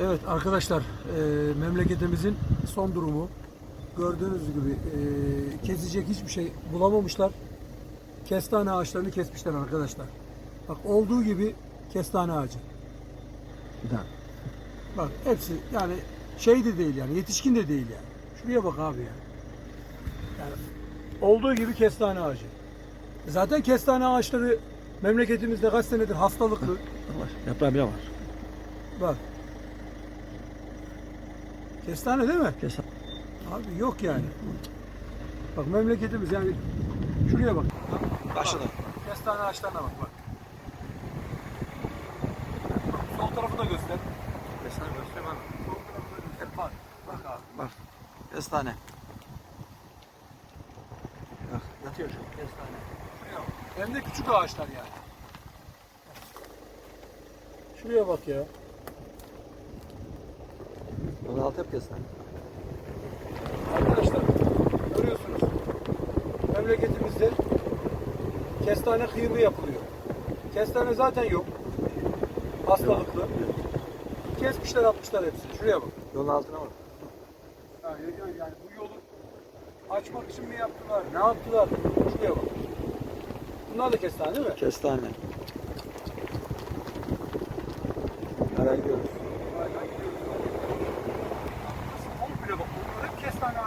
Evet arkadaşlar e, memleketimizin son durumu gördüğünüz gibi e, kesecek hiçbir şey bulamamışlar. Kestane ağaçlarını kesmişler arkadaşlar. Bak olduğu gibi kestane ağacı. Da. Bak hepsi yani şey de değil yani yetişkin de değil yani. Şuraya bak abi ya. Yani olduğu gibi kestane ağacı. Zaten kestane ağaçları memleketimizde kaç senedir hastalıklı. Var. Yaprağı bile var. Bak. Kestane değil mi? Kes. Abi yok yani. Bak memleketimiz yani şuraya bak. Başladı. Kestane ağaçlarına bak bak. Bak, Sol tarafı da göster. Kestane göstereyim abi. Sol tarafı da göster. Bak. Bak abi. Bak. Kestane. Bak yatıyor şu. Kestane. Şuraya bak. Hem de küçük ağaçlar yani. Şuraya bak ya. Hep kestane. Arkadaşlar görüyorsunuz. Memleketimizde kestane kıyımı yapılıyor. Kestane zaten yok. Hastalıklı. Kesmişler atmışlar hepsini. Şuraya bak. Yolun altına bak. Yani, yani, bu yolu açmak için mi yaptılar? Ne yaptılar? Şuraya bak. Bunlar da kestane değil mi? Kestane. Hala gidiyoruz. Hala gidiyoruz. Nasıl komple bak. Bunlar hep kestane ağacı.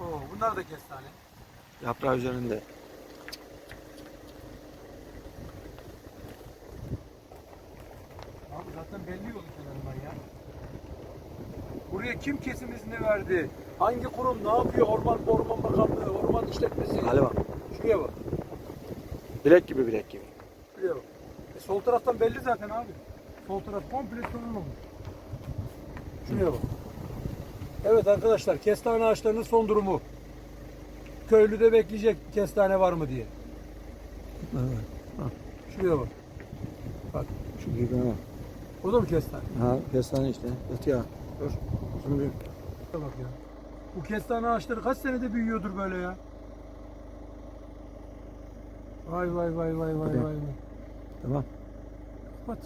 Oo, bunlar da kestane. Yaprağı üzerinde. Abi zaten belli yolu kenarından ya. Buraya kim kesim izni verdi? Hangi kurum ne yapıyor? Orman Orman Bakanlığı, Orman İşletmesi. Hale bak. Şuraya bak. Bilek gibi bilek gibi. Şuraya bak. E, sol taraftan belli zaten abi. Sol taraf komple sorun olmuş. Şuraya bak. Evet arkadaşlar kestane ağaçlarının son durumu. Köylüde bekleyecek kestane var mı diye. Evet. Şuraya bak. Bak. Şu gibi bak. O da mı kestane? Ha kestane işte. Yatıyor. Dur. Şimdi bak ya. Bu kestane ağaçları kaç senede büyüyordur böyle ya? Vay vay vay vay vay. vay. tamam. Kapat.